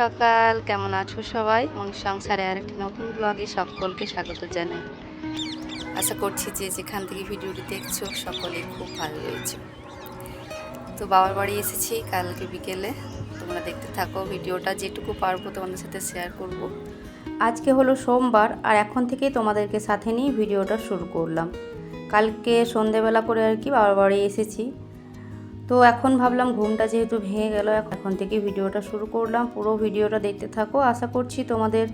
সকাল, কেমন আছো সবাই? এবং সংসারে আর একটি নতুন ব্লগে সকলকে স্বাগত জানাই। আশা করছি যে যেখান থেকে ভিডিওটি দেখছ সকলে খুব ভালো রয়েছে। তো বাবার বাড়ি এসেছি কালকে বিকেলে। তোমরা দেখতে থাকো, ভিডিওটা যেটুকু পারব তোমাদের সাথে শেয়ার করব। আজকে হলো সোমবার, আর এখন থেকেই তোমাদেরকে সাথে নিয়ে ভিডিওটা শুরু করলাম। কালকে সন্ধেবেলা করে আর কি বাবার বাড়ি এসেছি। তো এখন ভাবলাম ঘুমটা যেহেতু ভেঙে গেল, এখন থেকে ভিডিওটা শুরু করলাম। পুরো ভিডিওটা দেখতে থাকো। আশা করছি তোমাদের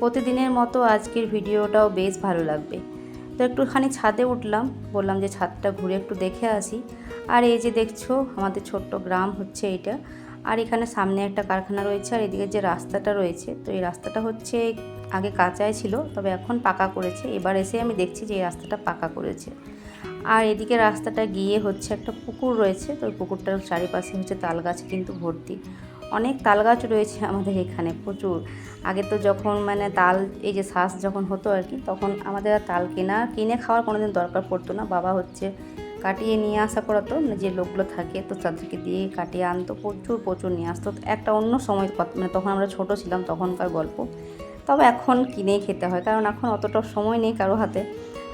প্রতিদিনের মতো আজকের ভিডিওটাও বেশ ভালো লাগবে। তো একটুখানি ছাদে উঠলাম। বললাম যে ছাদটা ঘুরে একটু দেখে আসি। আর এই যে দেখছ, আমাদের ছোট্ট গ্রাম হচ্ছে এটা আর এখানে সামনে একটা কারখানা রয়েছে আর এদিকে যে রাস্তাটা রয়েছে, তো এই রাস্তাটা হচ্ছে আগে কাঁচায় ছিল, তবে এখন পাকা করেছে। এবার এসে আমি দেখছি যে এই রাস্তাটা পাকা করেছে। আর এদিকে রাস্তাটা গিয়ে হচ্ছে একটা পুকুর রয়েছে, তো পুকুরটার চারিপাশে হচ্ছে তাল গাছ কিন্তু ভর্তি। অনেক তাল গাছ রয়েছে আমাদের এখানে প্রচুর। আগে তো যখন মানে তাল, এই যে শ্বাস যখন হতো আর কি, তখন আমাদের আর তাল কেনা, কিনে খাওয়ার কোনোদিন দরকার পড়তো না। বাবা হচ্ছে কাটিয়ে নিয়ে আসা করাতো মানে যে লোকগুলো থাকে, তো তাদেরকে দিয়ে কাটিয়ে আনতো, প্রচুর প্রচুর নিয়ে আসতো। একটা অন্য সময় মানে তখন আমরা ছোট ছিলাম তখনকার গল্প। তবে এখন কিনেই খেতে হয়, কারণ এখন অতটা সময় নেই কারও হাতে।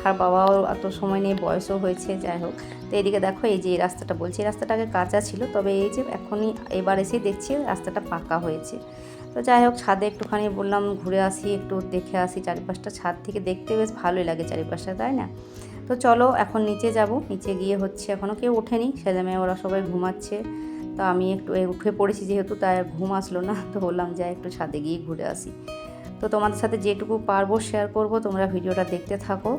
আর বাবাও অত সময় নেই বয়সও হয়েছে, যাই হোক। তো এদিকে দেখো, এই যে এই রাস্তাটা বলছি, এই রাস্তাটা আগে কাঁচা ছিল, তবে এই যে এখনই এবার এসে দেখছি রাস্তাটা পাকা হয়েছে। তো যাই হোক, ছাদে একটুখানি বললাম ঘুরে আসি, একটু দেখে আসি চারিপাশটা। ছাদ থেকে দেখতে বেশ ভালোই লাগে চারিপাশটা, তাই না? তো চলো, এখন নিচে যাব। নিচে গিয়ে হচ্ছে এখনও কেউ ওঠেনি সেজামে ওরা সবাই ঘুমাচ্ছে। তো আমি একটু উঠে পড়েছি যেহেতু, তাই ঘুম আসলো না। তো বললাম, যাই একটু ছাদে গিয়ে ঘুরে আসি। তো তোমাদের সাথে যেটুকু পারব শেয়ার করব, তোমরা ভিডিওটা দেখতে থাকো।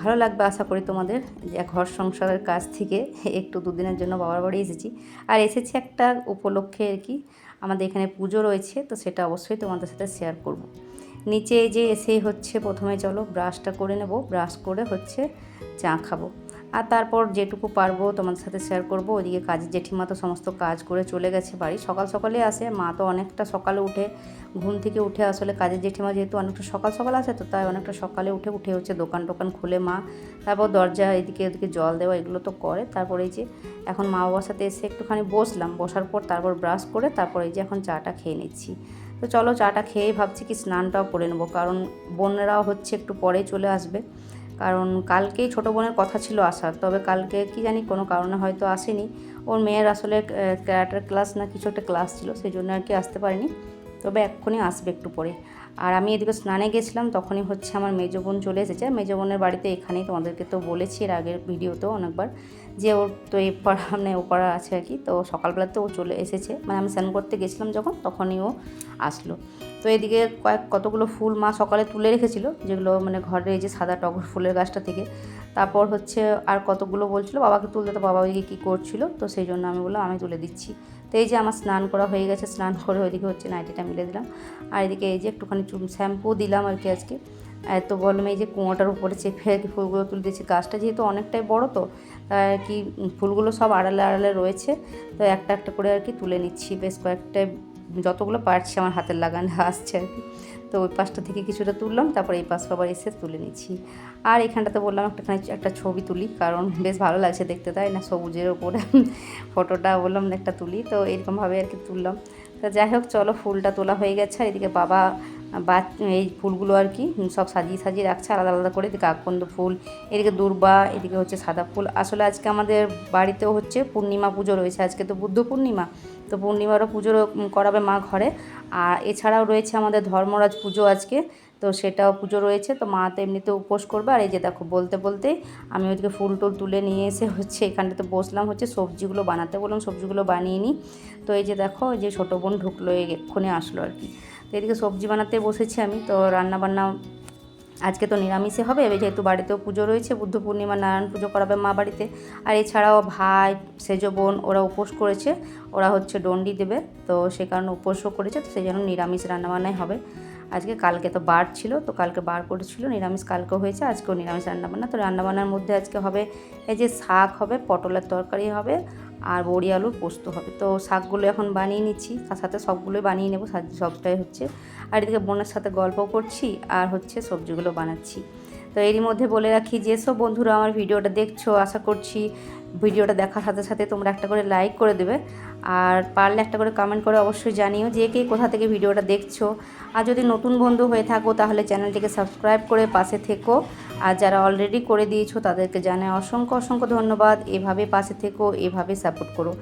ভালো লাগবে, আশা করি তোমাদের, যে ঘর সংসারের কাজ থেকে একটু দুদিনের জন্য বাবার বাড়ি এসেছি আর এসেছি একটা উপলক্ষে আর কি, আমাদের এখানে পুজো রয়েছে, তো সেটা অবশ্যই তোমাদের সাথে শেয়ার করব। নিচে যে এসে হচ্ছে, প্রথমে চলো ব্রাশটা করে নেব ব্রাশ করে হচ্ছে চা খাব আর তারপর যেটুকু পারব তোমাদের সাথে শেয়ার করব। ওইদিকে কাজের জেঠিমা তো সমস্ত কাজ করে চলে গেছে বাড়ি। সকাল সকালে আসে, মা তো অনেকটা সকালে উঠে, ঘুম থেকে উঠে আসলে কাজের জেঠিমা যেহেতু অনেকটা সকাল সকাল আসে, তো তাই অনেকটা সকালে উঠে উঠে হচ্ছে দোকান টোকান খুলে মা, তারপর দরজা এদিকে ওদিকে জল দেওয়া এগুলো তো করে। তারপরে এই যে এখন মা বাবার সাথে এসে একটুখানি বসলাম, বসার পর তারপর ব্রাশ করে তারপর এই যে এখন চাটা খেয়ে নিচ্ছি। তো চলো চাটা খেয়ে ভাবছি কি স্নানটাও করে নেব, কারণ বোনেরাও হচ্ছে একটু পরেই চলে আসবে। কারণ কালকেই ছোটো বোনের কথা ছিল আসার, তবে কালকে কি জানি কোনো কারণে হয়তো আসেনি। ওর মেয়ের আসলে ক্যারাটার ক্লাস না কিছু একটা ক্লাস ছিল, সেই জন্য আর কি আসতে পারিনি। তবে এক্ষুনি আসবে একটু পরে। আর আমি এদিকে স্নানে গেছিলাম, তখনই হচ্ছে আমার মেজো বোন চলে এসেছে। মেজো বোনের বাড়িতে এখানেই তোমাদেরকে তো বলেছি এর আগের ভিডিওতেও অনেকবার যে ওর তো এই পাড়া মানে ও পাড়া আছে আর কি। তো সকালবেলাতে ও চলে এসেছে। মানে আমি স্নান করতে গেছিলাম যখন, তখনই ও আসলো। তো এদিকে কয়েক, কতগুলো ফুল মা সকালে তুলে রেখেছিল, যেগুলো মানে ঘরে এই যে সাদা টগর ফুলের গাছটা থেকে। তারপর হচ্ছে আর কতগুলো বলছিল, বাবাকে তুলতে, তো বাবা ওইদিকে কী করছিল, তো সেই জন্য আমি বললাম, আমি তুলে দিচ্ছি। তো এই যে আমার স্নান করা হয়ে গেছে, স্নান করে ওইদিকে হচ্ছে নাইটিটা মিলে দিলাম। আর এদিকে এই যে একটুখানি চুল শ্যাম্পু দিলাম আর কি আজকে। এত বললাম এই যে কুঁয়োটার উপরে চেপে আর কি ফুলগুলো তুলে দিয়েছি। গাছটা যেহেতু অনেকটাই বড় তো তাই আর কি ফুলগুলো সব আড়ালে আড়ালে রয়েছে। তো একটা একটা করে আর কি তুলে নিচ্ছি। বেশ কয়েকটা, যতগুলো পারছি আমার হাতের লাগানো আসছে আর কি। তো ওই পাশটা থেকে কিছুটা তুললাম, তারপর এই পাশ আবার এসে তুলে নিচ্ছি। আর এখানটাতে বললাম একটা একটা ছবি তুলি, কারণ বেশ ভালো লাগছে দেখতে, তাই না? সবুজের ওপরে ফটোটা বললাম একটা তুলি, তো এরকমভাবে আর কি তুললাম। তো যাই হোক, চলো ফুলটা তোলা হয়ে গেছে এদিকে বাবা বা এই ফুলগুলো আর কি সব সাজিয়ে সাজিয়ে রাখছে, আলাদা আলাদা করে, এদিকে আকন্দ ফুল, এদিকে দুর্বা, এদিকে হচ্ছে সাদা ফুল। আসলে আজকে আমাদের বাড়িতেও হচ্ছে পূর্ণিমা পুজো রয়েছে, আজকে তো বুদ্ধ পূর্ণিমা, তো পূর্ণিমারও পুজো করাবে মা ঘরে। আর এছাড়াও রয়েছে আমাদের ধর্মরাজ পুজো আজকে তো সেটাও পুজো রয়েছে, তো মা তো এমনিতে উপোস করবে। আর এই যে দেখো, বলতে বলতে আমি ওইদিকে ফুল টুল তুলে নিয়ে এসে হচ্ছে এখানটাতে বসলাম, হচ্ছে সবজিগুলো বানাতে বললাম, সবজিগুলো বানিয়ে নিই। তো এই যে দেখো যে ছোটো বোন ঢুকলো, এই এক্ষুনি আসলো আর কি। তো এদিকে সবজি বানাতে বসেছি আমি, তো রান্না বান্না আজকে তো নিরামিষে হবে যেহেতু বাড়িতেও পুজো রয়েছে, বুদ্ধ পূর্ণিমা, নারায়ণ পুজো করাবে মা বাড়িতে। আর এছাড়াও ভাই, সেজ বোন, ওরা উপোস করেছে, ওরা হচ্ছে ডন্ডি দেবে, তো সে কারণে উপোসও করেছে, তো সেই জন্য নিরামিষ রান্নাবান্নাই হবে। আজকে কালকে তো বার ছিল, তো কালকে বার করেছিল, নিরামিষ কালকে হয়েছে, আজকেও নিরামিষ রান্নাবান্না। তো রান্নাবান্নার মধ্যে আজকে হবে এই যে শাক হবে, পটলের তরকারি হবে আর বড়ি আলুর পোস্ত হবে। তো শাকগুলো এখন বানিয়ে নিচ্ছি, তার সাথে সবগুলোই বানিয়ে নেব সবটাই হচ্ছে। আর এদিকে বোনের সাথে গল্প করছি, আর হচ্ছে সবজিগুলো বানাচ্ছি। তো এরই মধ্যে বলে রাখি যেসব বন্ধুরা, আমার ভিডিওটা দেখছ, আশা করছি ভিডিওটা দেখার সাথে সাথে তোমরা একটা করে লাইক করে দেবে। আর পারলে একটা করে কমেন্ট করে অবশ্যই জানিও যে, কে কোথা থেকে ভিডিওটা দেখছ। আর যদি নতুন বন্ধু হয়ে থাকো, তাহলে চ্যানেলটিকে সাবস্ক্রাইব করে পাশে থেকো। আর যারা অলরেডি করে দিয়েছ, তাদেরকে জানাই অসংখ্য অসংখ্য ধন্যবাদ। এভাবে পাশে থেকো, এভাবে সাপোর্ট করো।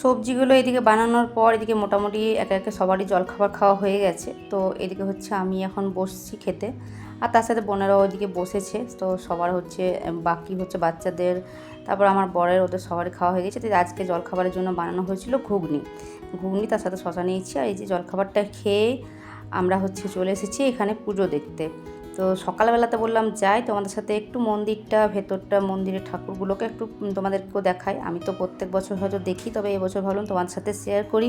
সবজিগুলো এদিকে বানানোর পর এদিকে মোটামুটি একে একে সবারই জলখাবার খাওয়া হয়ে গেছে। তো এদিকে হচ্ছে আমি এখন বসছি খেতে। আর তার সাথে বোনেরাও ওইদিকে বসেছে। তো সবার হচ্ছে বাকি হচ্ছে বাচ্চাদের। তারপর আমার বরের ওদের সবারই খাওয়া হয়ে গেছে। তো আজকে জলখাবারের জন্য বানানো হয়েছিল ঘুগনি। ঘুগনি তার সাথে শশা নিয়েছি। আর এই যে জলখাবারটা খেয়ে আমরা হচ্ছে চলে এসেছি এখানে পুজো দেখতে। তো সকালবেলাতে বললাম, যাই, তোমাদের সাথে একটু মন্দিরটা, ভেতরটা, মন্দিরের ঠাকুরগুলোকে একটু তোমাদেরকেও দেখাই। আমি তো প্রত্যেক বছর হয়তো দেখি, তবে এবছর ভাবলাম তোমাদের সাথে শেয়ার করি।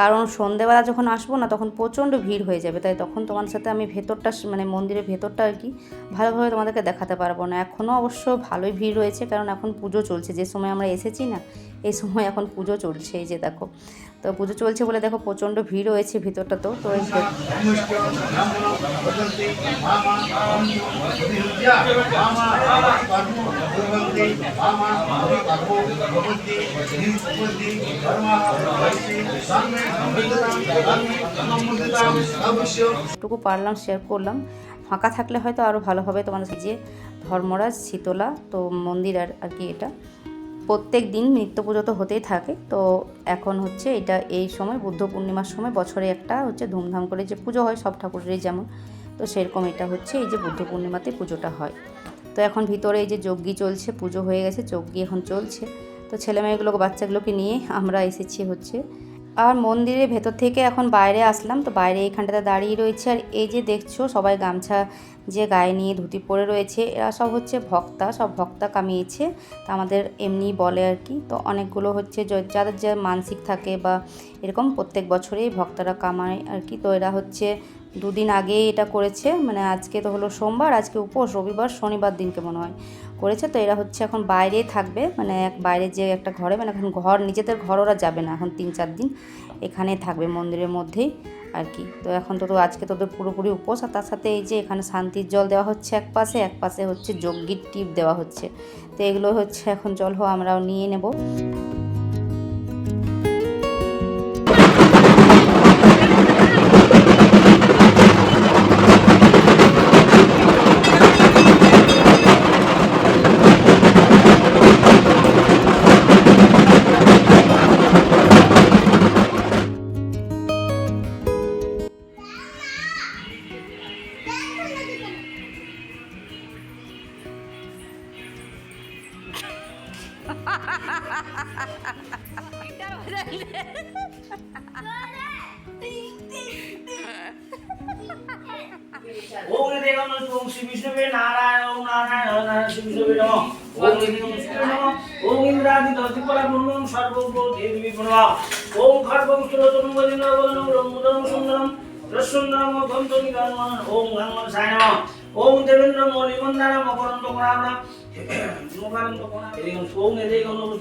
কারণ সন্ধেবেলা যখন আসব না, তখন প্রচণ্ড ভিড় হয়ে যাবে। তাই তখন তোমাদের সাথে আমি ভেতরটা মানে মন্দিরের ভেতরটা আর কি, ভালোভাবে তোমাদেরকে দেখাতে পারব না। এখনও অবশ্য ভালোই ভিড় রয়েছে, কারণ এখন পুজো চলছে। যে সময় আমরা এসেছি না এই সময় এখন পুজো চলছে, এই যে দেখো। তো পুজো চলছে বলে দেখো প্রচণ্ড ভিড় হয়েছে ভিতরটা তো তো টুকু পারলাম শেয়ার করলাম। ফাঁকা থাকলে হয়তো আরও ভালো হবে তোমাদের যে ধর্মরাজ, শীতলা, তো মন্দির আর আর কি এটা। প্রত্যেক দিন নিত্য পুজো তো হতেই থাকে। তো এখন হচ্ছে এটা এই সময়, বুদ্ধ পূর্ণিমার সময় বছরে একটা হচ্ছে ধুমধাম করে যে পুজো হয় সব ঠাকুরেরই যেমন। তো সেরকম এটা হচ্ছে এই যে বুদ্ধ পূর্ণিমাতে পুজোটা হয়। তো এখন ভিতরে এই যে যজ্ঞি চলছে, পুজো হয়ে গেছে, যজ্ঞি এখন চলছে। তো ছেলেমেয়েগুলোকে, বাচ্চাগুলোকে নিয়ে আমরা এসেছি হচ্ছে আর মন্দিরের ভেতর থেকে এখন বাইরে আসলাম, তো বাইরে এইখানটাতে দাঁড়িয়ে রয়েছে। আর এই যে দেখছ, সবাই গামছা যে গায়ে নিয়ে ধুতি পরে রয়েছে, এরা সব হচ্ছে ভক্তা, সব ভক্তা কামিয়েছে। তা আমাদের এমনি বলে আর কি, তো অনেকগুলো হচ্ছে যাদের যে মানসিক থাকে বা এরকম প্রত্যেক বছরেই ভক্তরা কামায় আর কি, তো এরা হচ্ছে দুদিন আগে এটা করেছে মানে আজকে তো হলো সোমবার, আজকে উপোস, রবিবার, শনিবার দিনকে মনে হয় করেছে। তো এরা হচ্ছে এখন বাইরে থাকবে মানে এক বাইরে যে একটা ঘরে মানে এখন ঘর, নিজেদের ঘর ওরা যাবে না, এখন তিন চার দিন এখানে থাকবে মন্দিরের মধ্যেই আর কি। তো এখন তো তো আজকে তোদের পুরোপুরি উপোস, আর তার সাথে এই যে এখানে শান্তির জল দেওয়া হচ্ছে এক পাশে এক পাশে হচ্ছে যজ্ঞির টিপ দেওয়া হচ্ছে। তো এগুলো হচ্ছে এখন জল হো, আমরাও নিয়ে নেব। ওম দেবম ওম শ্রী বিষ্ণুবে নারায়ণ ওম নারায়ণ নারায়ণ শ্রী বিষ্ণুবে নমঃ ওম দেবম বিষ্ণুবে নমঃ ওম ইন্দ্রাদি দধিপলা পূর্ণম সর্বভূত দেবী বিষ্ণুবা ওম খর্বম সুরতম বদিন্দ্র বদনম রমুদরম সুন্দরম রসুন্দরম অত্যন্ত নিগমন ওম গঙ্গন সায় নমঃ ওম দেবেন্দ্র মণিমন্দারম মকরন্দ কোণাম মকরন্দ কোণাম এদিগম ওম এদিগম ওম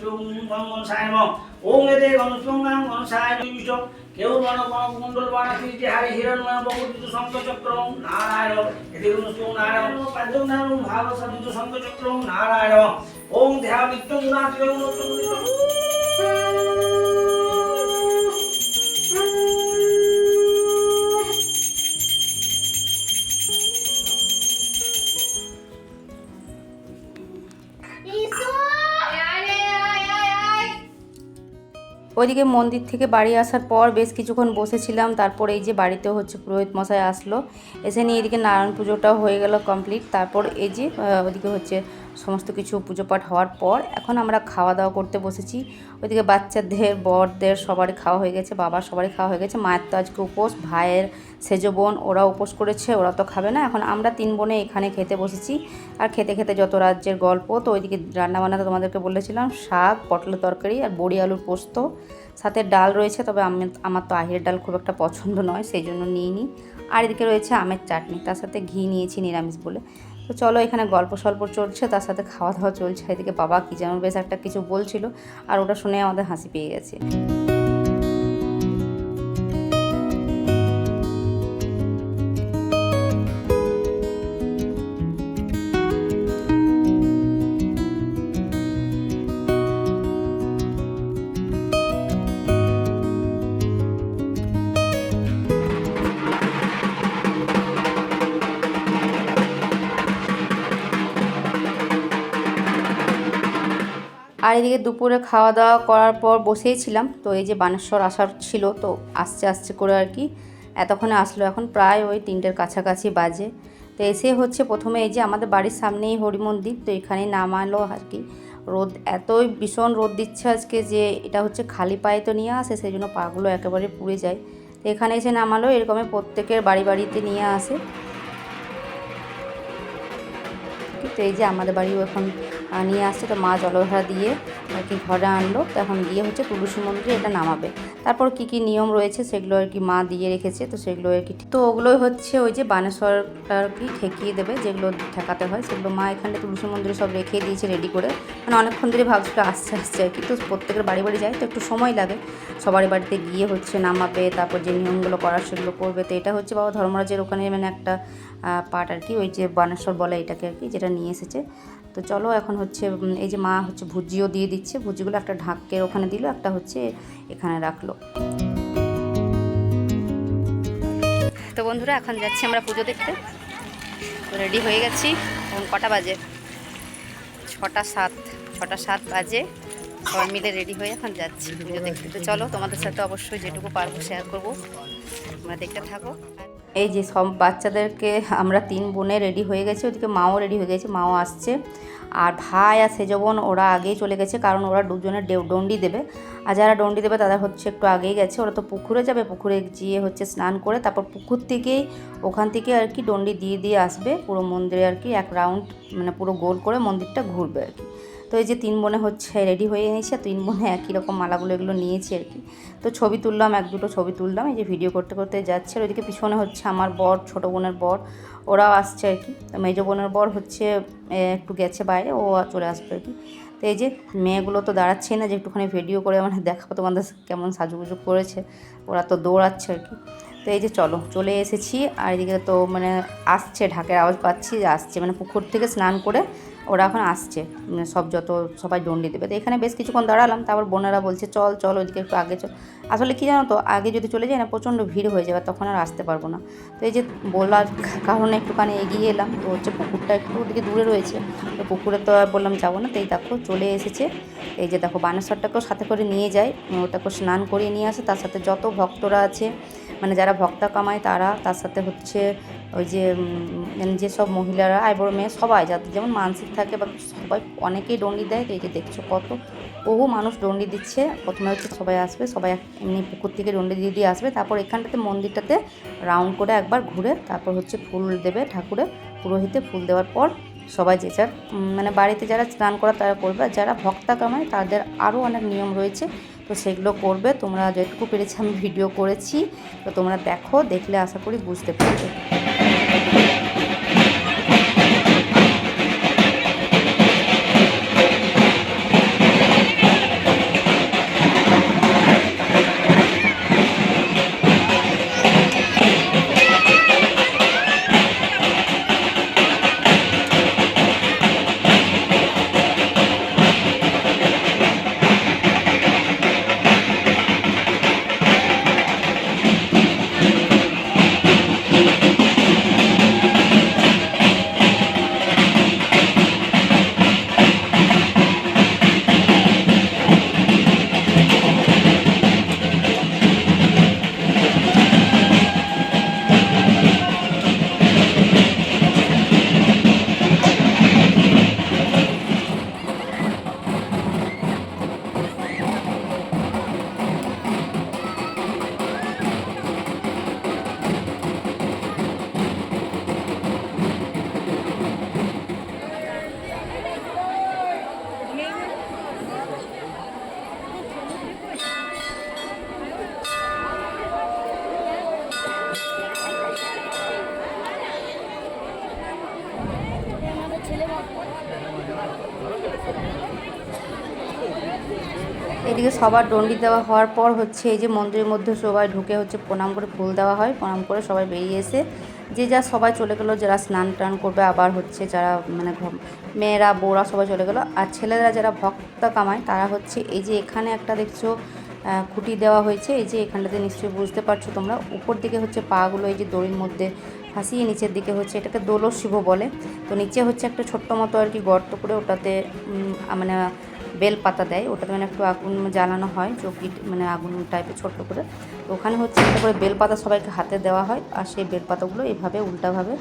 গঙ্গন সায় নমঃ ওম এদিগম ওম গঙ্গন সায় বিষ্ণু কেউ বন বন কুণ্ডল বন কীর্তি হারি হিরণ্ময় বকুটিত শঙ্খচক্র নারায়ণ। এদিগুণ স্তু নারায়ণ পাদ্যম নারায়ণ ভাব সদিত শঙ্খচক্র নারায়ণ। ওম ধ্যান নিত্যং গুণাত্মক ওইদিকে মন্দির থেকে বাড়ি আসার পর বেশ কিছুক্ষণ বসেছিলাম। তারপর এই যে বাড়িতে হচ্ছে পুরোহিত মশাই আসলো। এসে নিয়ে এদিকে নারায়ণ পুজোটাও হয়ে গেল কমপ্লিট তারপর এই যে ওইদিকে হচ্ছে সমস্ত কিছু পুজো পাঠ হওয়ার পর এখন আমরা খাওয়া দাওয়া করতে বসেছি। ওইদিকে বাচ্চাদের, বরদের সবারই খাওয়া হয়ে গেছে, বাবার সবারই খাওয়া হয়ে গেছে। মায়ের তো আজকে উপোস, ভাইয়ের সেজো বোন ওরা উপোস করেছে, ওরা তো খাবে না। এখন আমরা তিন বোনে এখানে খেতে বসেছি। আর খেতে খেতে যত রাজ্যের গল্প, তো ওইদিকে রান্নাবান্না তো তোমাদেরকে বলেছিলাম, শাক, পটলের তরকারি আর বড়ি আলুর পোস্ত। সাথে ডাল রয়েছে, তবে আমি, আমার তো আহিরের ডাল খুব একটা পছন্দ নয় সেই জন্য নিইনি আর এদিকে রয়েছে আমের চাটনি, তার সাথে ঘি নিয়েছি নিরামিষ বলে। তো চলো এখানে গল্প সল্প চলছে, তার সাথে খাওয়া দাওয়া চলছে। এদিকে বাবা কি যেন বেশ একটা কিছু বলছিল, আর ওটা শুনে আমাদের হাসি পেয়ে গেছে। দুপুরে খাওয়া দাওয়া করার পর বসেই ছিলাম। তো এই যে বানেশ্বর আসার ছিল, তো আস্তে আস্তে করে আর কি এতক্ষণে আসলো। এখন প্রায় ওই তিনটের কাছাকাছি বাজে। তো এসে হচ্ছে প্রথমে এই যে আমাদের বাড়ির সামনেই হরি মন্দির, তো এখানে নামালো আর কি। রোদ, এতই ভীষণ রোদ দিচ্ছে আজকে যে এটা হচ্ছে খালি পায়ে তো নিয়ে আসে, সেই জন্য পাগুলো একেবারে পুড়ে যায়। তো এখানে এসে নামালো, এরকমই প্রত্যেকের বাড়ি বাড়িতে নিয়ে আসে। তো এই যে আমাদের বাড়িও এখন নিয়ে আসছে, তো মা জলধারা দিয়ে আর কি ঘরে আনলো। তো এখন গিয়ে হচ্ছে তুলসী মন্দিরে এটা নামাবে। তারপর কি কি নিয়ম রয়েছে সেগুলো আর কি মা দিয়ে রেখেছে, তো সেগুলো আর কি তো ওগুলোই হচ্ছে ওই যে বানেশ্বর আর কি ঠেকিয়ে দেবে, যেগুলো ঠেকাতে হয়, সেগুলো মা এখানে তুলসী মন্দিরে সব রেখে দিয়েছে রেডি করে। মানে অনেকক্ষণ ধরে ভাবছিল আসছে আসছে আর কি। তো প্রত্যেকের বাড়ি বাড়ি যায়, তো একটু সময় লাগে। সবারই বাড়িতে গিয়ে হচ্ছে নামাবে, তারপর যে নিয়মগুলো করার সেগুলো করবে। তো এটা হচ্ছে বাবা ধর্মরাজের ওখানে মানে একটা পার্ট আর কি, ওই যে বানেশ্বর বলে এটাকে আর কি, যেটা নিয়ে এসেছে। তো চলো এখন হচ্ছে এই যে মা হচ্ছে ভুজিও দিয়ে দিচ্ছে। ভুজিগুলো একটা ঢাকের ওখানে দিল, একটা হচ্ছে এখানে রাখল। তো বন্ধুরা, এখন যাচ্ছি আমরা পুজো দেখতে। রেডি হয়ে গেছি। এখন কটা বাজে? ছটা সাত ছটা সাত বাজে। সবাই মিলে রেডি হয়ে এখন যাচ্ছি পুজো দেখতে। তো চলো, তোমাদের সাথে অবশ্যই যেটুকু পারব শেয়ার করব। তোমরা দেখতে থাকো। এই যে সব বাচ্চাদেরকে আমরা তিন বোনে রেডি হয়ে গেছে, ওদিকে মাও রেডি হয়ে গেছে, মাও আসছে। আর ভাই আর সেজ বোন ওরা আগেই চলে গেছে, কারণ ওরা দুজনে ডে- ডন্ডি দেবে। আর যারা ডন্ডি দেবে, তারা হচ্ছে একটু আগেই গেছে। ওরা তো পুকুরে যাবে, পুকুরে গিয়ে হচ্ছে স্নান করে তারপর পুকুর থেকেই ওখান থেকে আর কি ডন্ডি দিয়ে দিয়ে আসবে। পুরো মন্দিরে আর কি এক রাউন্ড মানে পুরো গোল করে মন্দিরটা ঘুরবে আর কি। তো এই যে তিন বোনে হচ্ছে রেডি হয়ে নিয়েছে, তিন বোনে একই রকম মালাগুলো এগুলো নিয়েছি আর কি। তো ছবি তুললাম, এক দুটো ছবি তুললাম, এই যে ভিডিও করতে করতে যাচ্ছে আর ওইদিকে পিছনে হচ্ছে আমার বর, ছোটো বোনের বর, ওরাও আসছে আর কি। তো মেজো বোনের বর হচ্ছে একটু গেছে বাইরে, ও চলে আসবে আর কি। তো এই যে মেয়েগুলো তো দাঁড়াচ্ছেই না, যে একটুখানি ভিডিও করে মানে দেখাবো তোমাদের কেমন সাজুগুজু করেছে, ওরা তো দৌড়াচ্ছে আর কি। তো এই যে চলো, চলে এসেছি, আর এদিকে তো মানে আসছে, ঢাকের আওয়াজ পাচ্ছি, আসছে মানে পুকুর থেকে স্নান করে ওরা এখন আসছে মানে সব যত সবাই ডন্ডি দেবে। তো এখানে বেশ কিছুক্ষণ দাঁড়ালাম, তারপর বোনেরা বলছে, চল চল ওইদিকে একটু আগে চল। আসলে কী জানো তো, আগে যদি চলে যাই না, প্রচণ্ড ভিড় হয়ে যাবে, তখন আর আসতে পারব না। তো এই যে বলার কারণে একটুখানি এগিয়ে এলাম, তো হচ্ছে পুকুরটা একটু ওদিকে দূরে রয়েছে, তো পুকুরে তো আর বললাম যাব না। তো এই দেখো, চলে এসেছে। এই যে দেখো, বানেশ্বরটাকেও সাথে করে নিয়ে যায় ওটাকে স্নান করিয়ে নিয়ে আসে। তার সাথে যত ভক্তরা আছে মানে যারা ভক্তা কামায়, তারা, তার সাথে হচ্ছে ওই যে মানে যেসব মহিলারা আইবড় মেয়ে, সবাই যাদের যেমন মানসিক থাকে বা সবাই অনেকেই ডন্ডি দেয় তো এই যে দেখছ কত, বহু মানুষ ডন্ডি দিচ্ছে। প্রথমে হচ্ছে সবাই আসবে, সবাই এমনি পুকুর থেকে ডন্ডি দিয়ে দিয়ে আসবে। তারপর এখানটাতে মন্দিরটাতে রাউন্ড করে একবার ঘুরে, তারপর হচ্ছে ফুল দেবে ঠাকুরে পুরোহিতে ফুল দেওয়ার পর সবাই যে যার মানে বাড়িতে যারা স্নান করা তারা করবে, আর যারা ভক্তা কামায় তাদের আরও অনেক নিয়ম রয়েছে। তো সেগুলো করবে, তোমরা যেটুকু পেরেছি আমি ভিডিও করেছি, তো তোমরা দেখো, দেখলে আশা করি বুঝতে পারবে এদিকে সবার ডন্ডি দেওয়া হওয়ার পর হচ্ছে এই যে মন্দিরের মধ্যে সবাই ঢুকে হচ্ছে প্রণাম করে ফুল দেওয়া হয়, প্রণাম করে সবাই বেরিয়ে এসে যে যা সবাই চলে গেলো, যারা স্নান টান করবে আবার হচ্ছে যারা মানে মেয়েরা, বউরা সবাই চলে গেলো আর ছেলেরা যারা ভক্ত কামায় তারা হচ্ছে এই যে এখানে একটা দেখছ খুঁটি দেওয়া হয়েছে, এই যে এখানটাতে নিশ্চয়ই বুঝতে পারছ তোমরা, উপর দিকে হচ্ছে পাগুলো এই যে দড়ির মধ্যে ফাঁসিয়ে নিচের দিকে হচ্ছে এটাকে দোলশিব বলে, তো নিচে হচ্ছে একটা ছোট্ট মতো আর কি গর্ত করে ওটাতে মানে বেল পাতা দেয়, ওটাতে মানে একটু আগুন জ্বালানো হয় চৌকি মানে আগুন টাইপের ছোট্ট করে। তো ওখানে হচ্ছে একটা করে বেল পাতা সবাইকে হাতে দেওয়া হয়, আর সেই বেল পাতাগুলো এভাবে উল্টাভাবে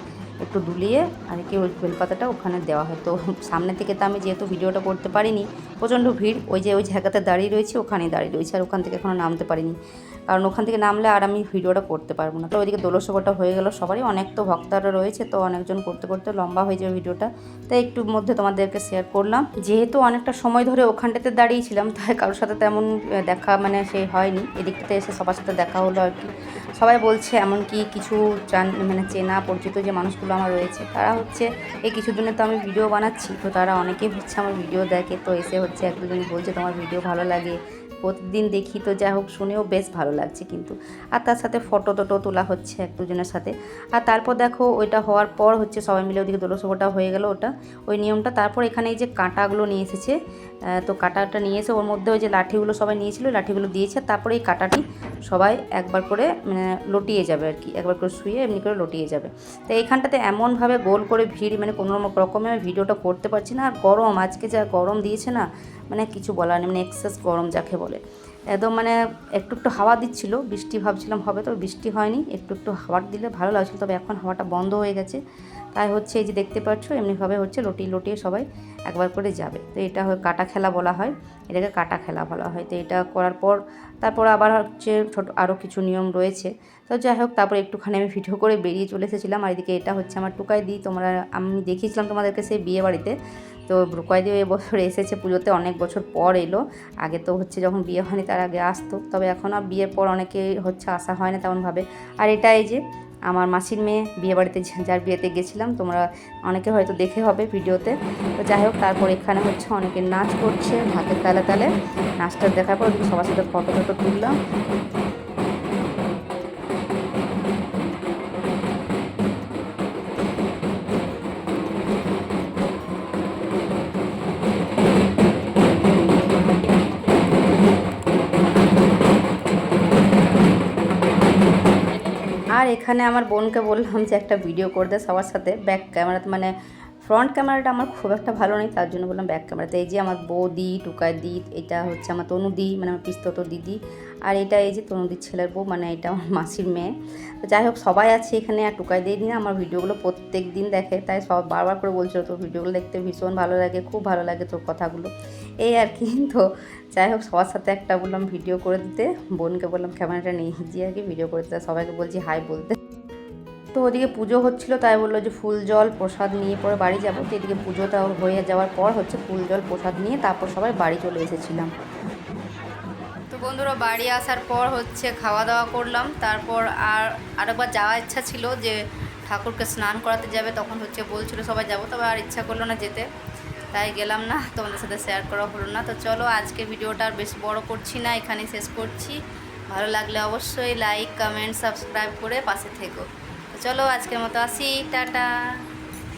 একটু দুলিয়ে আর কি ওই বেলপাতাটা ওখানে দেওয়া হয়। তো সামনে থেকে তো আমি যেহেতু ভিডিওটা করতে পারিনি, প্রচণ্ড ভিড়, ওই যে ওই জায়গাতে দাঁড়িয়ে রয়েছে, ওখানেই দাঁড়িয়ে রয়েছে, আর ওখান থেকে এখনও নামতে পারিনি। কারণ ওখান থেকে নামলে আর আমি ভিডিওটা করতে পারব না। তো ওইদিকে দোলসভাটা হয়ে গেল সবারই অনেক তো ভক্তরা রয়েছে, তো অনেকজন করতে করতে লম্বা হয়ে যাবে ভিডিওটা। তাই একটু মধ্যে তোমাদেরকে শেয়ার করলাম। যেহেতু অনেকটা সময় ধরে ওখানটাতে দাঁড়িয়েছিলাম তাই কারোর সাথে তেমন দেখা মানে সে হয়নি। এদিকটাতে এসে সবার সাথে দেখা হলো আর কি। সবাই বলছে এমনকি কিছু মানে চেনা পরিচিত যে মানুষগুলো আমার রয়েছে, তারা হচ্ছে, এই কিছুদিনে তো আমি ভিডিও বানাচ্ছি। তো তারা অনেকেই হচ্ছে আমার ভিডিও দেখে, তো এসে হচ্ছে এক দুজন বলছে, তোমার ভিডিও ভালো লাগে প্রতিদিন দেখি তো যাই হোক শুনেও বেশ ভালো লাগছে কিন্তু। আর তার সাথে ফটো টটো তোলা হচ্ছে এক দুজনের সাথে। আর তারপর দেখো, ওইটা হওয়ার পর হচ্ছে সবাই মিলে ওদিকে দোলসভোটা হয়ে গেল ওটা। ওই নিয়মটা, তারপর এখানে এই যে কাঁটাগুলো নিয়ে এসেছে তো কাঁটাটা নিয়ে এসে ওর মধ্যে ওই যে লাঠিগুলো সবাই নিয়েছিল, লাঠিগুলো দিয়েছে, তারপরে এই কাঁটাটি সবাই একবার করে মানে লটিয়ে যাবে আর কি, একবার করে শুয়ে এমনি করে লটিয়ে যাবে। তো এইখানটাতে এমনভাবে গোল করে ভিড় মানে কোনো রকমে আমি ভিডিওটা করতে পারছি না। আর গরম, আজকে যা গরম দিয়েছে না মানে কিছু বলার নেই মানে এক্সেস গরম যাকে বলে। একদম মানে একটু একটু হাওয়া দিচ্ছিল, বৃষ্টি ভাবছিলাম হবে, তবে বৃষ্টি হয়নি, একটু একটু হাওয়া দিলে ভালো লাগছিল, তবে এখন হাওয়াটা বন্ধ হয়ে গেছে। তাই হচ্ছে এই যে দেখতে পাচ্ছ, এমনিভাবে হচ্ছে লটিয়ে লটিয়ে সবাই একবার করে যাবে। তো এটা হয় কাটা খেলা বলা হয়, এটাকে কাটা খেলা বলা হয়। তো এটা করার পর তারপর আবার হচ্ছে ছোট আরও কিছু নিয়ম রয়েছে। তো যাই হোক, তারপরে একটুখানি আমি ভিডিও করে বেরিয়ে চলে এসেছিলাম। আর এদিকে এটা হচ্ছে আমার টুকাই দিই তোমরা, আমি দেখিয়েছিলাম তোমাদেরকে সেই বিয়ে বাড়িতে। তো রুকাই দিয়ে এবছর এসেছে পুজোতে, অনেক বছর পর এলো। আগে তো হচ্ছে যখন বিয়ে হয়নি তার আগে আসতো। তবে এখন আর বিয়ের পর অনেকে হচ্ছে আসা হয় না তেমনভাবে। আর এটা এই যে আমার মাসির মেয়ে বিয়েবাড়িতে যার বিয়েতে গেছিলাম, তোমরা অনেকে হয়তো দেখে হবে ভিডিওতে। তো যাই হোক, তারপর এখানে হচ্ছে অনেকে নাচ করছে হাতের তালে তালে। নাচটা দেখার পর সবার সাথে ফটো ফটো তুললাম। এখানে আমার বোনকে বললাম যে একটা ভিডিও করে দে সবার সাথে। ব্যাক ক্যামেরাতে মানে ফ্রন্ট ক্যামেরাটা আমার খুব একটা ভালো নেই, তার জন্য বললাম ব্যাক ক্যামেরাতে এই যে আমার বৌদি টুকাই দি এটা হচ্ছে আমার তনুদি মানে আমার পিস্তত দিদি। আর এটা এই যে তনুদির ছেলের বউ মানে এটা আমার মাসির মেয়ে। তো যাই হোক, সবাই আছে এখানে, আর টুকাই দিয়ে দিন আমার ভিডিওগুলো প্রত্যেক দিন দেখে, তাই সব বারবার করে বলছিল, তোর ভিডিওগুলো দেখতে ভীষণ ভালো লাগে, খুব ভালো লাগে তোর কথাগুলো। এই আর কি, তো যাই হোক, সবার সাথে একটা বললাম ভিডিও করে দিতে। বোনকে বললাম, ক্যামেরাটা নিয়ে গিয়ে আর কি ভিডিও করে দিতে সবাইকে বলছি, হাই বলতে। তো ওদিকে পুজো হচ্ছিল, তাই বলল যে ফুল জল, প্রসাদ নিয়ে পরে বাড়ি যাব। তো এদিকে পুজোটা হয়ে যাওয়ার পর হচ্ছে ফুল জল, প্রসাদ নিয়ে তারপর সবাই বাড়ি চলে এসেছিলাম। তো বন্ধুরা, বাড়ি আসার পর হচ্ছে খাওয়া দাওয়া করলাম। তারপর আর আরেকবার যাওয়ার ইচ্ছা ছিল যে ঠাকুরকে স্নান করাতে যাবে, তখন হচ্ছে বলছিল সবাই যাব, তবে আর ইচ্ছা করল না যেতে। তাই গেলাম না, তোমাদের সাথে শেয়ার করা হলো না। তো চলো আজকে ভিডিওটা আর বেশ বড় করছি না, এখানেই শেষ করছি। ভালো লাগলে অবশ্যই লাইক কমেন্ট সাবস্ক্রাইব করে পাশে থেকো। চলো আজকের মতো আসি টাটা।